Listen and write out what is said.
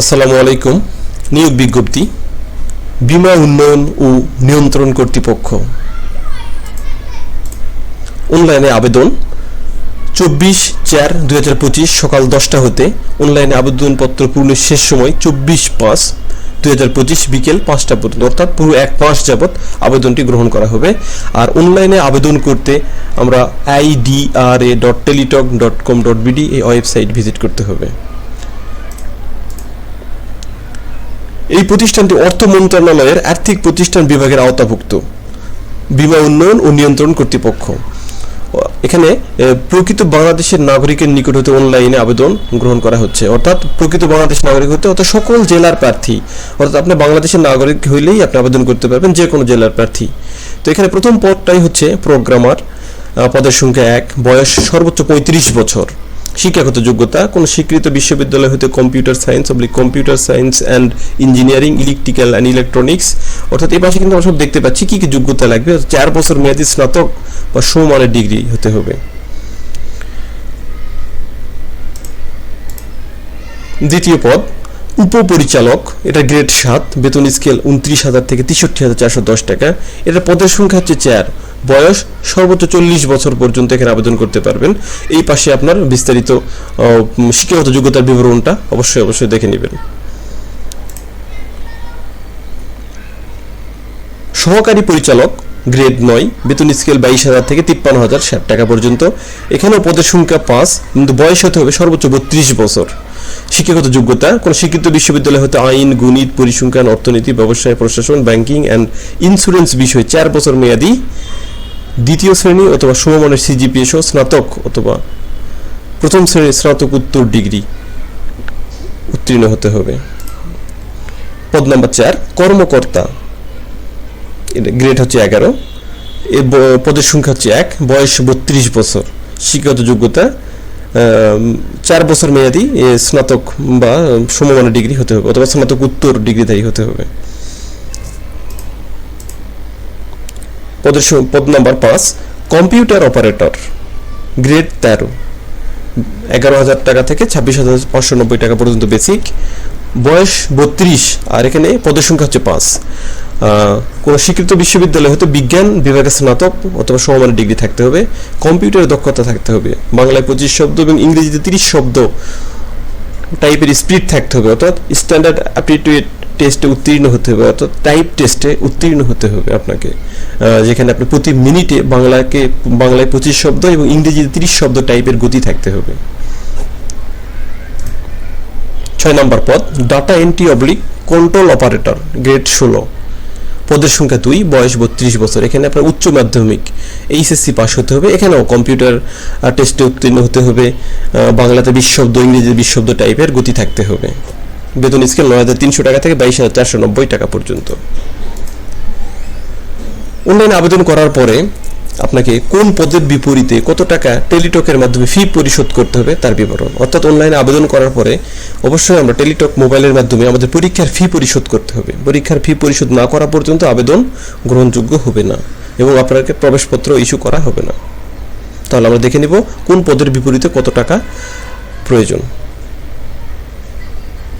আসসালামু আলাইকুম, নিয়োগ বিজ্ঞপ্তি, বীমা উন্নয়ন ও নিয়ন্ত্রণ কর্তৃপক্ষ। অনলাইনে আবেদন, চব্বিশ চার দুই হাজার পঁচিশ সকাল দশটা হতে অনলাইনে আবেদনপত্র পূরণের শেষ সময় চব্বিশ পাঁচ দুই হাজার পঁচিশ বিকেল পাঁচটা পর্যন্ত, অর্থাৎ পুরো এক মাস যাবৎ আবেদনটি গ্রহণ করা হবে। আর অনলাইনে আবেদন করতে আমরা IDRA dot Teletalk dot com dot BD এই ওয়েবসাইট ভিজিট করতে হবে। এই প্রতিষ্ঠানটি অর্থ মন্ত্রণালয়ের আর্থিক প্রতিষ্ঠান বিভাগের আওতাভুক্ত। বিমা উন্নয়ন ও নিয়ন্ত্রণ কর্তৃপক্ষ। এখানে প্রকৃত বাংলাদেশের নাগরিকের নিকট হতে অনলাইনে আবেদন গ্রহণ করা হচ্ছে। অর্থাৎ প্রকৃত বাংলাদেশ নাগরিক হতে, অর্থাৎ সকল জেলার প্রার্থী। অর্থাৎ আপনি বাংলাদেশের নাগরিক হইলেই আপনি আবেদন করতে পারবেন যে কোনো জেলার প্রার্থী। তো এখানে প্রথম পদটাই হচ্ছে প্রোগ্রামার। পদের সংখ্যা এক, বয়স সর্বোচ্চ পঁয়ত্রিশ বছর। শিক্ষাগত যোগ্যতা, কোন স্বীকৃত বিশ্ববিদ্যালয় হতে computer science oblique computer science and engineering electrical and electronics অর্থাৎ এই পাশে কিন্তু আমরা সব দেখতে পাচ্ছি কি কি যোগ্যতা লাগবে। চার বছর মেয়াদী স্নাতক বা সমমানের ডিগ্রি হতে হবে। দ্বিতীয় পদ, উপপরিচালক, এটা গ্রেড সাত, বেতন স্কেল উনত্রিশ হাজার থেকে তেষট্টি হাজার চারশো দশ টাকা। এটা পদের সংখ্যা হচ্ছে চার বয়স সর্বোচ্চ চল্লিশ বছর পর্যন্ত এখানে আবেদন করতে পারবেন। এই পাশে আপনার বিস্তারিত শিক্ষাগত যোগ্যতার বিবরণটা অবশ্যই অবশ্যই দেখে নেবেন। সহকারী পরিচালক, গ্রেড নয়, বেতন স্কেল বাইশ হাজার থেকে তিপ্পান্ন হাজার ষাট টাকা পর্যন্ত। এখানেও পদের সংখ্যা পাঁচ, কিন্তু বয়স হতে হবে সর্বোচ্চ বত্রিশ বছর। শিক্ষাগত যোগ্যতা, কোন শিক্ষিত বিশ্ববিদ্যালয় হতে আইন, গণিত, পরিসংখ্যান, অর্থনীতি, ব্যবসায়, প্রশাসন, ব্যাংকিং অ্যান্ড ইন্স্যুরেন্স বিষয়ে চার বছর মেয়াদি। দ্বিতীয় শ্রেণি অথবা সমমানের সিজিপিএ সহ স্নাতক অথবা প্রথম শ্রেণির স্নাতকোত্তর ডিগ্রি উত্তীর্ণ হতে হবে। পদ নাম্বার চার, কর্মকর্তা। গ্রেড হচ্ছে এগারো। পদের সংখ্যা হচ্ছে এক, বয়স বত্রিশ বছর। শিক্ষাগত যোগ্যতা চার বছর মেয়াদি স্নাতক বা সমমানের ডিগ্রি হতে হবে অথবা স্নাতক উত্তর ডিগ্রিধারী হতে হবে। পদের পদ নাম্বার পাঁচ কম্পিউটার অপারেটর গ্রেড তেরো। এগারো হাজার টাকা থেকে ছাব্বিশ হাজার পাঁচশো নব্বই টাকা পর্যন্ত বেসিক বয়স বত্রিশ, আর এখানে পদের সংখ্যা হচ্ছে পাঁচ। কোনো স্বীকৃত বিশ্ববিদ্যালয় হতে বিজ্ঞান বিভাগে স্নাতক অথবা সমমানের ডিগ্রি থাকতে হবে। কম্পিউটারে দক্ষতা থাকতে হবে। বাংলায় পঁচিশ শব্দ এবং ইংরেজিতে তিরিশ শব্দ। টাইপের স্পিড থাকতে হবে, অর্থাৎ স্ট্যান্ডার্ড অ্যাপটিটিউড টেস্টে উত্তীর্ণ হতে হবে, অর্থাৎ টাইপ টেস্টে উত্তীর্ণ হতে হবে আপনাকে। যেখানে আপনি প্রতি মিনিটে বাংলাকে, বাংলায় পঁচিশ শব্দ এবং ইংরেজিতে তিরিশ শব্দ টাইপের গতি থাকতে হবে। ছয় নম্বর পদ data entry oblique control operator grade ষোলো। পদের সংখ্যা দুই, বয়স বত্রিশ বছর। এখানে আপনার উচ্চ মাধ্যমিক, এইচএসসি পাস হতে হবে। এখানেও কম্পিউটার টেস্টে উত্তীর্ণ হতে হবে। বাংলাতে বিশ শব্দ, ইংরেজিতে টাইপের গতি থাকতে হবে। বেতন স্কেল নয় হাজার তিনশো টাকা থেকে বাইশ হাজার চারশো নব্বই টাকা পর্যন্ত। অনলাইনে আবেদন করার পরে আপনাকে কোন পদের বিপরীতে কত টাকা টেলিটকের মাধ্যমে ফি পরিশোধ করতে হবে তার বিবরণ। অর্থাৎ অনলাইনে আবেদন করার পরে অবশ্যই আমরা টেলিটক মোবাইলের মাধ্যমে আমাদের পরীক্ষার ফি পরিশোধ করতে হবে। পরীক্ষার ফি পরিশোধ না করা পর্যন্ত আবেদন গ্রহণযোগ্য হবে না এবং আপনাকে প্রবেশপত্র ইস্যু করা হবে না। তাহলে আমরা দেখে নিব কোন পদের বিপরীতে কত টাকা প্রয়োজন।